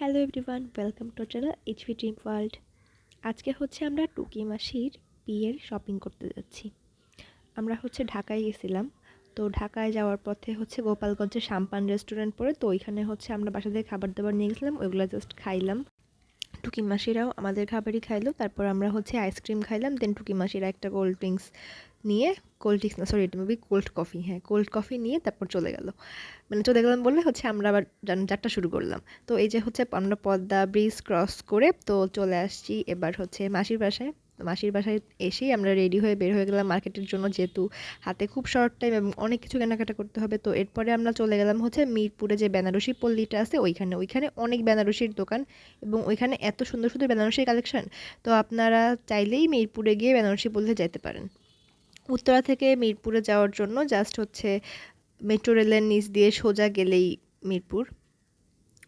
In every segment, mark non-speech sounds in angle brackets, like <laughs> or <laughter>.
Hello everyone, welcome to channel HP dream world আজকে হচ্ছে আমরা টুকি মাসির বিয়ের শপিং করতে যাচ্ছি। আমরা হচ্ছে ঢাকায় গেছিলাম। তো ঢাকায় যাওয়ার পথে হচ্ছে গোপালগঞ্জে সাম্পান রেস্টুরেন্ট পড়ে তো ওইখানে হচ্ছে আমরা বাসা থেকে খাবার দাবার নিয়ে গেছিলাম, ওইগুলো জাস্ট খাইলাম। টুকি মাসিরাও আমাদের খাবারই খাইলো, তারপর আমরা হচ্ছে আইসক্রিম খাইলাম দেন টুকি মাসিরা একটা কোল্ড ড্রিঙ্কস নিয়ে কোল্ড ড্রিঙ্কস না সরি এটা মেবি কোল্ড কফি হ্যাঁ কোল্ড কফি নিয়ে তারপর চলে গেল। মানে চলে গেলাম বললে হচ্ছে আমরা আবার যাত্রা শুরু করলাম। তো এই যে হচ্ছে আমরা পদ্মা ব্রিজ ক্রস করে তো চলে আসছি এবার হচ্ছে মাসির বাসায়। তো মাসির বাসায় এসেই আমরা রেডি হয়ে বের হয়ে গেলাম মার্কেটের জন্য যেহেতু হাতে খুব শর্ট টাইম এবং অনেক কিছু কেনাকাটা করতে হবে। তো এরপরে আমরা চলে গেলাম হচ্ছে মিরপুরে যে বেনারসি পল্লীটা আছে ওইখানে। ওইখানে অনেক বেনারসির দোকান এবং ওইখানে এত সুন্দর সুন্দর বেনারসির কালেকশন তো আপনারা চাইলেই মিরপুরে গিয়ে বেনারসি পল্লীতে যেতে পারেন। উত্তরা থেকে মিরপুরে যাওয়ার জন্য জাস্ট হচ্ছে মেট্রো রেলের নিচ দিয়ে সোজা গেলেই মিরপুর।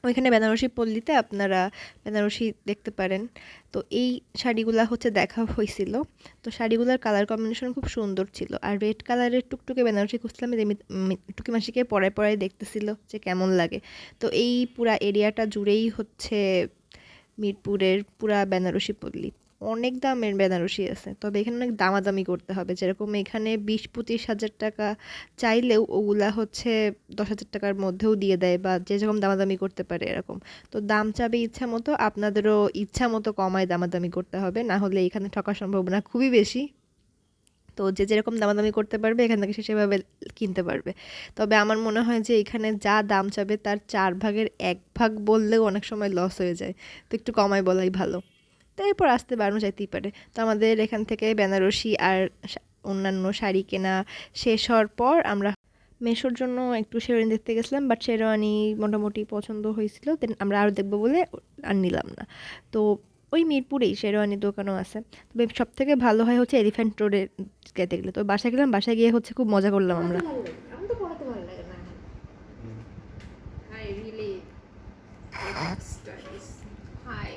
ওইখানে বেনারসি পল্লীতে আপনারা বেনারসি দেখতে পারেন। তো এই শাড়িগুলা হচ্ছে দেখা হয়েছিল। তো শাড়িগুলোর কালার কম্বিনেশন খুব সুন্দর ছিল। আর রেড কালারের টুকটুকে বেনারসি খুঁজলাম যে টুকি মাসিকে পরায় পরায় দেখতেছিল যে কেমন লাগে। তো এই পুরা এরিয়াটা জুড়েই হচ্ছে মিরপুরের পুরা বেনারসি পল্লী। অনেক দামের বেনারসি আছে। তবে এখানে অনেক দামাদামি করতে হবে। যেরকম এখানে বিশ পঁচিশ হাজার টাকা চাইলেও ওগুলা হচ্ছে দশ হাজার টাকার মধ্যেও দিয়ে দেয় বা যে যেরকম দামাদামি করতে পারে এরকম। তো দাম চাবে ইচ্ছা মতো, আপনাদেরও ইচ্ছা মতো কমায় দামাদামি করতে হবে। না হলে এখানে ঠকার সম্ভাবনা খুবই বেশি। তো যে যেরকম দামাদামি করতে পারবে, এখান থেকে সে সেভাবে কিনতে পারবে। তবে আমার মনে হয় যে এখানে যা দাম চাবে, তার চার ভাগের এক ভাগ বললেও অনেক সময় লস হয়ে যায়। তো একটু কমায় বলাই ভালো। এরপর আসতে বাড়ানো যাইতেই পারে। তো আমাদের এখান থেকে বেনারসি আর অন্যান্য শাড়ি কেনা শেষ হওয়ার পর আমরা মেশোর জন্য একটু শেরওয়ানি দেখতে গেছিলাম বাট শেরওয়ানি মোটামুটি পছন্দ হয়েছিল দেন আমরা আরও দেখব বলে আর নিলাম না। তো ওই মিরপুরেই শেরওয়ানি দোকানও আছে। তবে সব থেকে ভালো হয় হচ্ছে এলিফ্যান্ট রোডে যেতে গেলে তো বাসায় গেলাম, বাসায় গিয়ে হচ্ছে খুব মজা করলাম আমরা আমি তো পড়াতে ভালো লাগে না হাই রিয়েলি স্টাডিজ হাই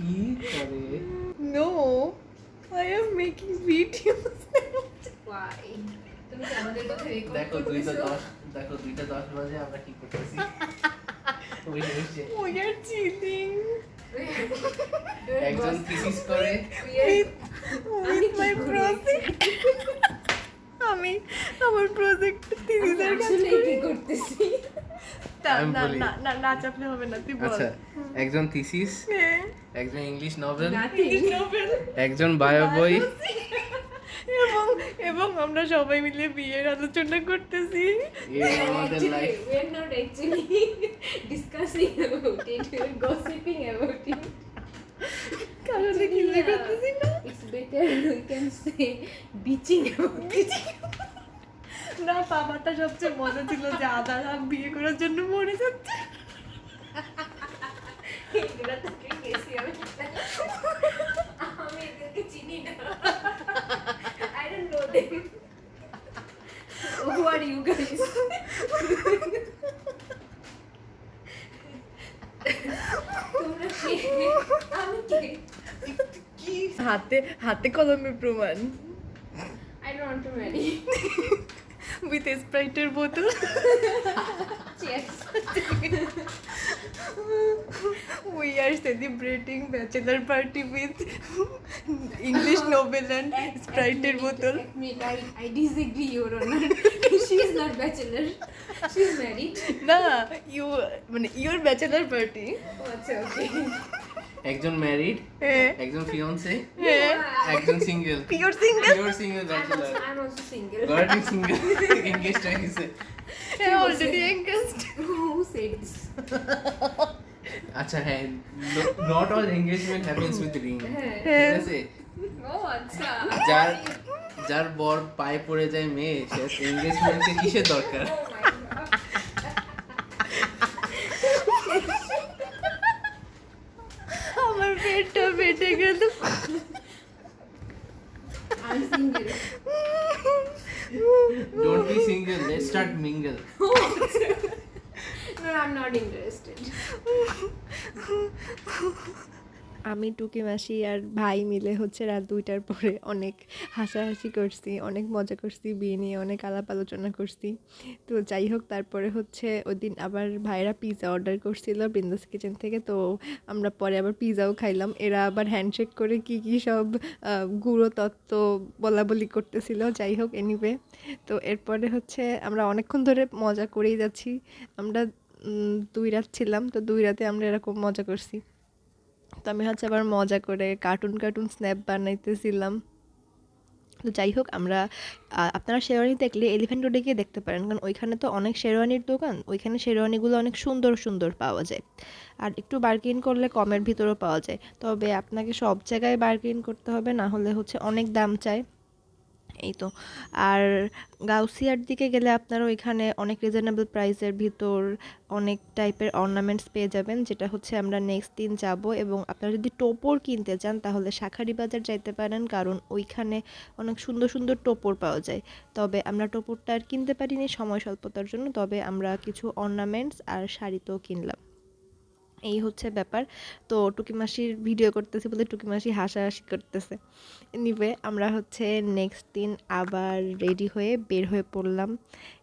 কি করে no I am making videos why তুমি কি আমাদের কথা রেকর্ড দেখো দুইটা দশ দেখো দুইটা দশ বাজে আমরা কি করতেছি ওই হচ্ছে উই আর চিটিং একজন থিসিস করে উইথ মাই প্রজেক্ট আমি আমার প্রজেক্ট থিসিসের কাজ আসলে করি কি করতেছি না আমি না বলি। না না না চাপলে হবে না তুই বল। আচ্ছা একজন থিসিস একজন ইংলিশ নভেল একজন বায়ো বই। <laughs> এবং এবং আমরা সবাই মিলে বিয়ের আলোচনা করতেছি। কারণে কিল্লে করতেছি না। it's better we can say bitching about <laughs> না বাবাটা সবচেয়ে মজা ছিল যে আদা রাম বিয়ে করার জন্য মরে যাচ্ছে। আমি। এদেরকে চিনি না। Who are you guys? হাতে হাতে কলমে প্রমাণ। Want to marry উইথ স্প্রাইটের বোতল cheers we are celebrating bachelor party with English novel and Sprite এর বোতল I, I disagree your honor she is not bachelor is married no you মানে your bachelor party আচ্ছা okay একজন married হ্যাঁ একজন fiancee হ্যাঁ একজন single pure single pure single I'm bachelor also, I'm also single. গর্ডিং সিঙ্গেল এঙ্গেজ হয়ে গেছে হ্যাঁ already engaged who said? This আচ্ছা হ্যাঁ not all engagement happens with ring হ্যাঁ ঠিক আছে ও আচ্ছা যার যার বর পায়ে পড়ে যায় মেয়ে সে এঙ্গেজমেন্টে কিসের দরকার mingle. <laughs> no, I'm not <laughs> interested. <laughs> আমি, টুকি, মাসি আর ভাই মিলে হচ্ছে রাত দুইটার পরে অনেক হাসাহাসি করছি, অনেক মজা করছি, বিয়ে নিয়ে অনেক আলাপ আলোচনা করছি। তো যাই হোক, তারপরে হচ্ছে ওই দিন আবার ভাইরা পিৎজা অর্ডার করছিল বৃন্দাস কিচেন থেকে। তো আমরা পরে আবার পিৎজাও খাইলাম। এরা আবার হ্যান্ডশেক করে কি কি সব গুঁড়ো তত্ত্ব বলা বলি করতেছিল। যাই হোক এনিওয়ে তো এরপরে হচ্ছে আমরা অনেকক্ষণ ধরে মজা করেই যাচ্ছি। আমরা দুই রাত ছিলাম। তো দুই রাতে আমরা এরকম মজা করছি। তো আমি হচ্ছে আবার মজা করে কার্টুন কার্টুন স্ন্যাপ বানাইতেছিলাম। তো যাই হোক, আমরা আপনারা শেরওয়ানি দেখলে এলিফ্যান্ট রোডে গিয়ে দেখতে পারেন, কারণ ওইখানে তো অনেক শেরওয়ানির দোকান, ওইখানে শেরওয়ানিগুলো অনেক সুন্দর সুন্দর পাওয়া যায়। আর একটু বার্গেন করলে কমের ভিতরেও পাওয়া যায়। তবে আপনাকে সব জায়গায় বার্গেন করতে হবে, না হলে হচ্ছে অনেক দাম চায়। এই তো। আর গাউসিয়ার দিকে গেলে আপনারা ওইখানে অনেক রিজনেবল প্রাইসের ভিতর অনেক টাইপের অর্নামেন্টস পেয়ে যাবেন, যেটা হচ্ছে আমরা নেক্সট দিন যাব এবং আপনারা যদি টোপর কিনতে চান, তাহলে শাখারি বাজার যাইতে পারেন, কারণ ওইখানে অনেক সুন্দর সুন্দর টোপর পাওয়া যায়। তবে আমরা টোপরটা আর কিনতে পারিনি, সময় স্বল্পতার জন্য, তবে আমরা কিছু অর্নামেন্টস আর শাড়ি তো কিনলাম। এই হচ্ছে ব্যাপার। তো টুকি মাসির ভিডিও করতেছে বলে টুকি মাসি হাসাহাসি করতেছে। নিবে আমরা হচ্ছে নেক্সট দিন আবার রেডি হয়ে বের হয়ে পড়লাম।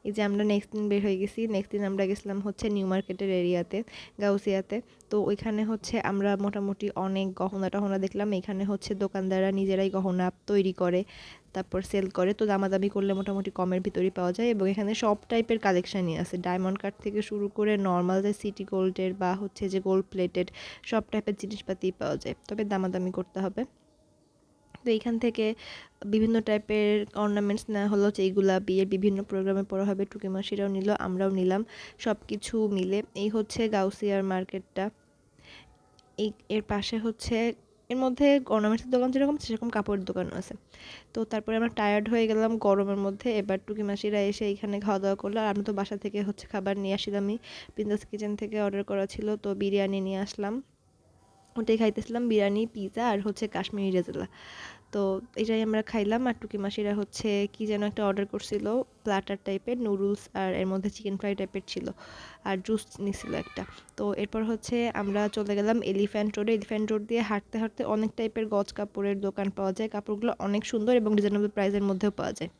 এই যে আমরা নেক্সট দিন বের হয়ে গেছি নেক্সট দিন আমরা গেছিলাম হচ্ছে নিউ মার্কেটের এরিয়াতে গাউসিয়াতে। তো ওইখানে হচ্ছে আমরা মোটামুটি অনেক গহনা টহনা দেখলাম। এখানে হচ্ছে দোকানদাররা নিজেরাই গহনা তৈরি করে। তারপর সেল করে। তো দামাদামি করলে মোটামুটি কমের ভিতরেই পাওয়া যায় এবং এখানে সব টাইপের কালেকশানই আছে। ডায়মন্ড কাট থেকে শুরু করে নর্মাল যে সিটি গোল্ডের বা হচ্ছে যে গোল্ড প্লেটেড সব টাইপের জিনিসপাতিই পাওয়া যায়। তবে দামাদামি করতে হবে। তো এইখান থেকে বিভিন্ন টাইপের অর্নামেন্টস নেওয়া হলো যেইগুলা বিয়ের বিভিন্ন প্রোগ্রামে পড়া হবে। টুকি মাসিরাও নিল, আমরাও নিলাম। সব কিছু মিলে এই হচ্ছে গাউসিয়ার মার্কেটটা এই, এর পাশে হচ্ছে এর মধ্যে অর্নামেন্টসের দোকান যেরকম সেরকম কাপড়ের দোকানও আছে। তো তারপরে আমরা টায়ার্ড হয়ে গেলাম গরমের মধ্যে। এবার টুকি মাসিরা এসে এখানে খাওয়া দাওয়া করল। আর আমরা তো বাসা থেকে হচ্ছে খাবার নিয়ে আসিলামই। পিন্দাস কিচেন থেকে অর্ডার করা ছিল, তো বিরিয়ানি নিয়ে আসলাম। ওটাই খাইতেছিলাম, বিরিয়ানি পিৎজা আর হচ্ছে কাশ্মীরি রেজালা। তো এটাই আমরা খাইলাম। আর টুকি মাসিরা হচ্ছে কি যেন একটা অর্ডার করছিল প্লাটার টাইপের নুডলস আর এর মধ্যে চিকেন ফ্রাই টাইপের ছিল আর জুস নিছিল একটা। তো এরপর হচ্ছে আমরা চলে গেলাম এলিফ্যান্ট রোডে এলিফ্যান্ট রোড দিয়ে হাঁটতে হাঁটতে অনেক টাইপের গজ কাপড়ের দোকান পাওয়া যায়। কাপড়গুলো অনেক সুন্দর এবং রিজনেবল প্রাইসের মধ্যেও পাওয়া যায়।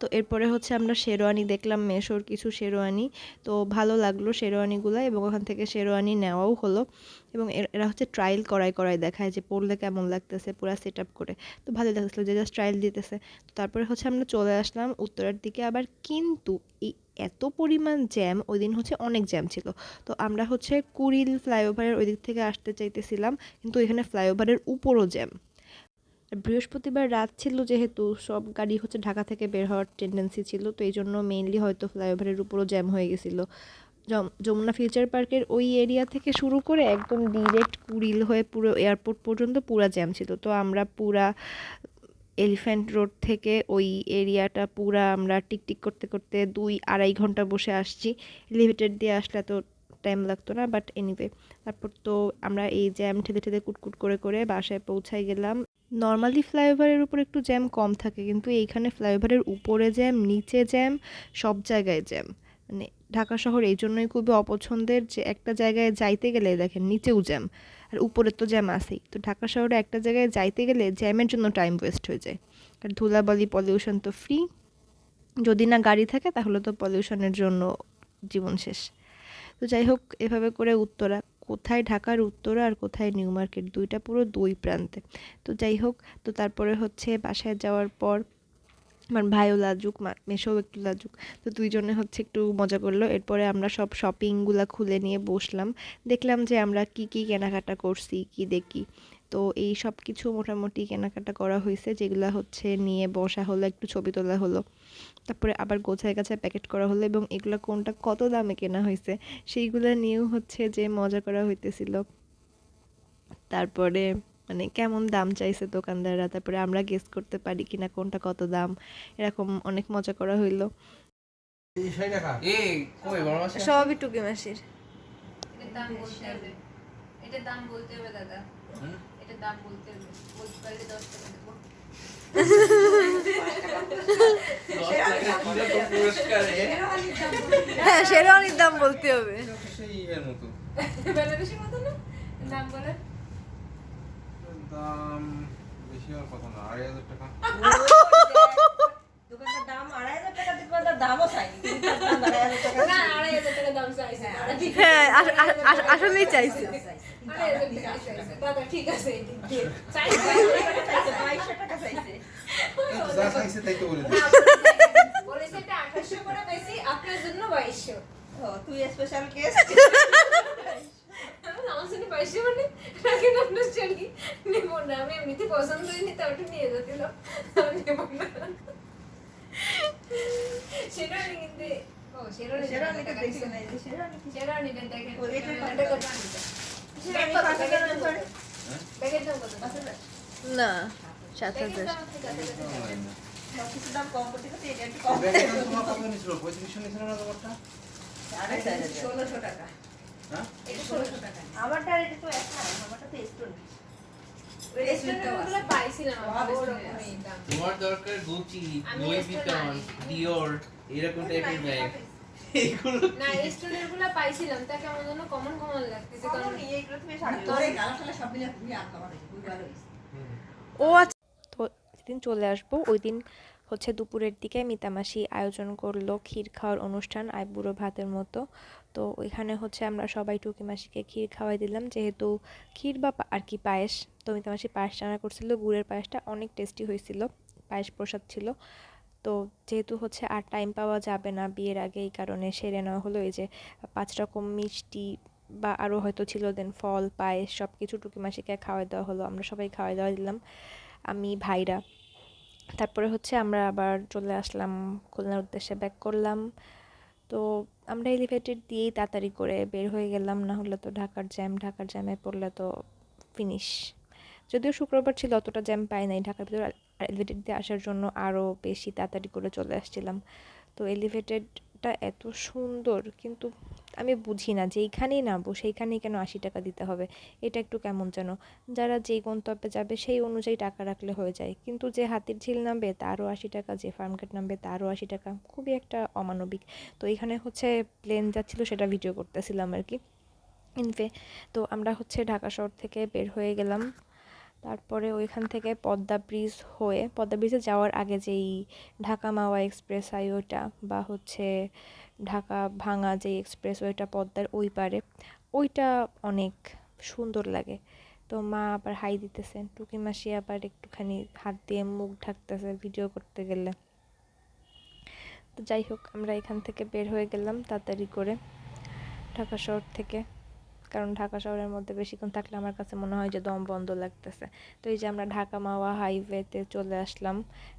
তো এরপরে হচ্ছে আমরা শেরওয়ানি দেখলাম, মেশোর কিছু শেরওয়ানি। তো ভালো লাগল শেরওয়ানিগুলো এবং ওখান থেকে শেরওয়ানি নেওয়াও হলো এবং এর- হচ্ছে ট্রায়াল করাই করাই দেখায় যে পড়লে কেমন লাগতেছে পুরো সেট আপ করে। তো ভালো লাগতেছিলো যে জাস্ট ট্রায়াল দিতেছে। তো তারপরে হচ্ছে আমরা চলে আসলাম উত্তরার দিকে আবার। কিন্তু এই এত পরিমাণ জ্যাম ওই দিন হচ্ছে অনেক জ্যাম ছিল। তো আমরা হচ্ছে কুড়িল ফ্লাইওভারের ওই দিক থেকে আসতে চাইতেছিলাম, কিন্তু এখানে ফ্লাইওভারের উপরও জ্যাম বৃহস্পতিবার রাত ছিল যেহেতু সব গাড়ি হচ্ছে ঢাকা থেকে বের হওয়ার টেন্ডেন্সি ছিল, তো এই জন্য মেইনলি হয়তো ফ্লাইওভারের উপরও জ্যাম হয়ে গেছিল। যমুনা ফিউচার পার্কের ওই এরিয়া থেকে শুরু করে একদম ডিরেক্ট কুড়িল হয়ে পুরো এয়ারপোর্ট পর্যন্ত পুরা জ্যাম ছিল। তো আমরা পুরা এলিফ্যান্ট রোড থেকে ওই এরিয়াটা পুরা আমরা টিকটিক করতে করতে দুই আড়াই ঘণ্টা বসে আসছি। লিমিটেড দিয়ে আসলে তো টাইম লাগতো না বাট এনিওয়ে তারপর তো আমরা এই জ্যাম ঠেলে ঠেলে কুটকুট করে করে বাসায় পৌঁছাই গেলাম। নর্মালি ফ্লাইওভারের উপর একটু জ্যাম কম থাকে, কিন্তু এইখানে ফ্লাইওভারের উপরে জ্যাম নিচে জ্যাম সব জায়গায় জ্যাম মানে ঢাকা শহর এই জন্যই খুবই অপছন্দের যে একটা জায়গায় যাইতে গেলে দেখেন নিচেও জ্যাম আর উপরে তো জ্যাম আছেই। তো ঢাকা শহরে একটা জায়গায় যাইতে গেলে জ্যামের জন্য টাইম ওয়েস্ট হয়ে যায়। আর ধুলাবালি পলিউশন তো ফ্রি যদি না গাড়ি থাকে, তাহলে তো পলিউশনের জন্য জীবন শেষ। তো যাই হোক, এভাবে করে উত্তরা। কোথায় ঢাকার উত্তরা আর কোথায় নিউ মার্কেট, দুইটা পুরো দুই প্রান্তে। তো যাই হোক, তো তারপরে হচ্ছে বাসায় যাওয়ার পর আমার ভাইও লাজুক, মা- মেসোও একটু লাজুক। তো দুইজনে হচ্ছে একটু মজা করল। এরপরে আমরা সব শপিংগুলো খুলে নিয়ে বসলাম। দেখলাম যে আমরা কি কি কেনাকাটা করছি, কি দেখি। তো এই সব কিছু মোটামুটি কেনাকাটা করা হয়েছে যেগুলো হচ্ছে নিয়ে বসা হলো, একটু ছবি তোলা হলো। তারপরে আবার গোছায় গাছায় প্যাকেট করা হলো এবং এগুলো কোনটা কত দামে কেনা হয়েছে সেইগুলো নিয়েও হচ্ছে যে মজা করা হইতেছিল। তারপরে মানে কেমন দাম চাইছে দোকানদাররা? তারপরে আমরা গেস করতে পারি কিনা কোনটা কত দাম? এরকম অনেক মজা করা হইল। সবই টুকি মাসির। এটার দাম বলতে হবে। দাম বলতে হবে দাদা। হুম? দাম বলতে হবে। বলতে পারলে দশ টাকা দেবো। হ্যাঁ শেরওয়ানির দাম বলতে হবে। সেই বেলা বেশি মতো না? দাম বলে দাম বেশি হওয়ার কথা না আড়াই হাজার টাকা। দোকানটার দাম আড়াই হাজার টাকা দোকানটার দামও চাইনি কিন্তু তার দাম আড়াই হাজার টাকা না আড়াই হাজার টাকা দাম চাইছে। হ্যাঁ আস- আস- আস- আসলেই চাইছে আড়াই হাজার টাকা চাইছে। দাদা ঠিক আছে এই দিক দিয়ে। চাইছে টাকা চাইছে। যা চাইছে তাই তো বলে বলেছে এটা আঠাশশো করে বেশি আপনার জন্য বাইশশো। তুই স্পেশাল কেস আমার জন্য বাইশশো মানে রাখেন আপনার চলি নেব না আমি এমনিতে পছন্দ হয়নি তা ওটা নিয়ে যেতেলাম আমি নেব না শেরওয়ানি কিনতে ও শেরওয়ানি শেরওয়ানি তো না এই যে? শেরওয়ানি কি শেরওয়ানিটা দেখেন ও, এটা কত এটা কত? শেরওয়ানি পাঁচ হাজার করে ব্যাগের দাম কত পাঁচ হাজার না সাত হাজার দাম আপনি কাছে কাছে চাইবেন। সব কিছু দাম কম করতে করতে এটা একটু কম তোমার কত নিছিল পঁয়ত্রিশশো নিছিল না তোমারটা? ষোলোশো টাকা। হ্যাঁ? এটা ষোলোশো টাকা। আমারটা এটা তো এক না আমারটা তো স্টোন রেস্টুরেন্টগুলো পাইছিলাম আমি সব ওরকমই দাম তোমার দরকার গুচি লুই ভিটন ডিওর এরকম টাইপের ব্যাগ এইগুলো না পাইছিলাম তা কেমন যেন কমন কমন লাগতেছে কারণ নিয়ে তুমি শাড়ি তোরে গালা সব মিলে তুমি ও আচ্ছা তো যেদিন চলে আসব ওই দিন হচ্ছে দুপুরের দিকে মিতামাসি আয়োজন করল ক্ষীর খাওয়ার অনুষ্ঠান আইবুড়ো ভাতের মতো। তো ওইখানে হচ্ছে আমরা সবাই টুকি মাসিকে ক্ষীর খাওয়াই দিলাম। যেহেতু ক্ষীর বা আর কি পায়েস, তো মিতামাসি পায়েস রান্না করছিল। গুড়ের পায়েসটা অনেক টেস্টি হয়েছিল, পায়েস প্রসাদ ছিল। তো যেহেতু হচ্ছে আর টাইম পাওয়া যাবে না বিয়ের আগে, এই কারণে সেরে নেওয়া হলো। এই যে পাঁচ রকম মিষ্টি বা আরও হয়তো ছিল দেন ফল, পায়েস সব কিছু টুকি মাসিকে খাওয়াই দেওয়া হলো। আমরা সবাই খাওয়াই দাওয়া দিলাম। আমি, ভাইরা। তারপরে হচ্ছে আমরা আবার চলে আসলাম খুলনার উদ্দেশ্যে ব্যাক করলাম। তো আমরা এলিভেটেড দিয়েই তাড়াতাড়ি করে বের হয়ে গেলাম, না হলে তো ঢাকার জ্যাম ঢাকার জ্যামে পড়লে তো ফিনিশ যদিও শুক্রবার ছিল, অতটা জ্যাম পাই নাই ঢাকার ভিতরে। এলিভেটেড দিয়ে আসার জন্য আরও বেশি তাড়াতাড়ি করে চলে আসছিলাম। তো এলিভেটেডটা এত সুন্দর, কিন্তু আমি বুঝি না যেইখানেই নামবো, সেইখানেই কেন আশি টাকা দিতে হবে, এটা একটু কেমন যেন। যারা যেই গন্তব্যে যাবে সেই অনুযায়ী টাকা রাখলে হয়ে যায়, কিন্তু যে হাতির ঝিল নামবে তারও আশি টাকা, যে ফার্মগেট নামবে তারও আশি টাকা, খুবই একটা অমানবিক। তো এখানে হচ্ছে প্লেন যাচ্ছিল সেটা ভিডিও করতেছিলাম আর কি। ইনফে তো আমরা হচ্ছে ঢাকা শহর থেকে বের হয়ে গেলাম। তারপরে ওইখান থেকে পদ্মা ব্রিজ হয়ে, পদ্মা ব্রিজে যাওয়ার আগে যেই ঢাকা মাওয়া এক্সপ্রেস হাইওয়েটা বা হচ্ছে ঢাকা ভাঙা যে এক্সপ্রেস ওইটা পদ্মার ওই পারে, ওইটা অনেক সুন্দর লাগে। তো মা আবার হাই দিতেছে টুকি মাসি আবার একটুখানি হাত দিয়ে মুখ ঢাকতেছে ভিডিও করতে গেলে। তো যাই হোক, আমরা এখান থেকে বের হয়ে গেলাম তাড়াতাড়ি করে ঢাকা শহর থেকে। কারণ ঢাকা শহরের মধ্যে বেশিক্ষণ থাকলে আমার কাছে মনে হয় যে দম বন্ধ লাগতেছে। তো এই যে আমরা ঢাকা মাওয়া হাইওয়েতে চলে আসলাম।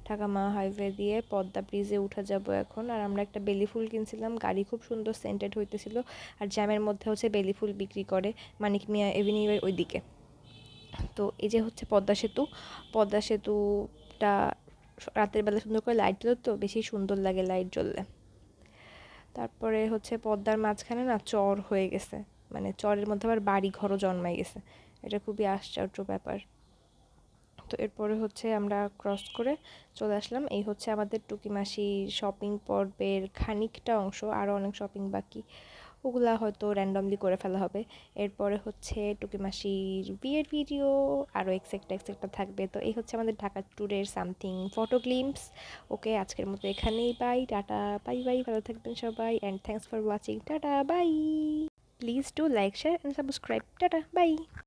ঢাকা মাওয়া হাইওয়ে দিয়ে পদ্মা ব্রিজে উঠে যাব এখন। আর আমরা একটা বেলি ফুল কিনছিলাম। গাড়ি খুব সুন্দর সেন্টেড হইতেছিল। আর জ্যামের মধ্যে হচ্ছে বেলি ফুল বিক্রি করে মানিক মিয়া এভিনিউয়ের ওইদিকে। তো এই যে হচ্ছে পদ্মা সেতু। পদ্মা সেতুটা রাতের বেলা সুন্দর করে লাইট জ্বলো তো, বেশি সুন্দর লাগে লাইট জ্বললে। তারপরে হচ্ছে পদ্মার মাঝখানে না চর হয়ে গেছে। মানে চরের মধ্যে আবার বাড়ি ঘরও জন্মাই গেছে। এটা খুবই আশ্চর্য ব্যাপার। তো এরপরে হচ্ছে আমরা ক্রস করে চলে আসলাম। এই হচ্ছে আমাদের টুকিমাসি শপিং পর্বের খানিকটা অংশ, আরও অনেক শপিং বাকি। ওগুলা হয়তো র্যান্ডমলি করে ফেলা হবে। এরপরে হচ্ছে টুকিমাসির বিয়ের ভিডিও আরও এক্সেক্টা এক্সেক্টা থাকবে। তো এই হচ্ছে আমাদের ঢাকা ট্যুরের সামথিং ফটো গ্লিমস ওকে, আজকের মতো এখানেই বাই টাটা বাই বাই ভালো থাকবেন সবাই। And thanks for watching tata bye Please do like, share and subscribe. Tata. Bye.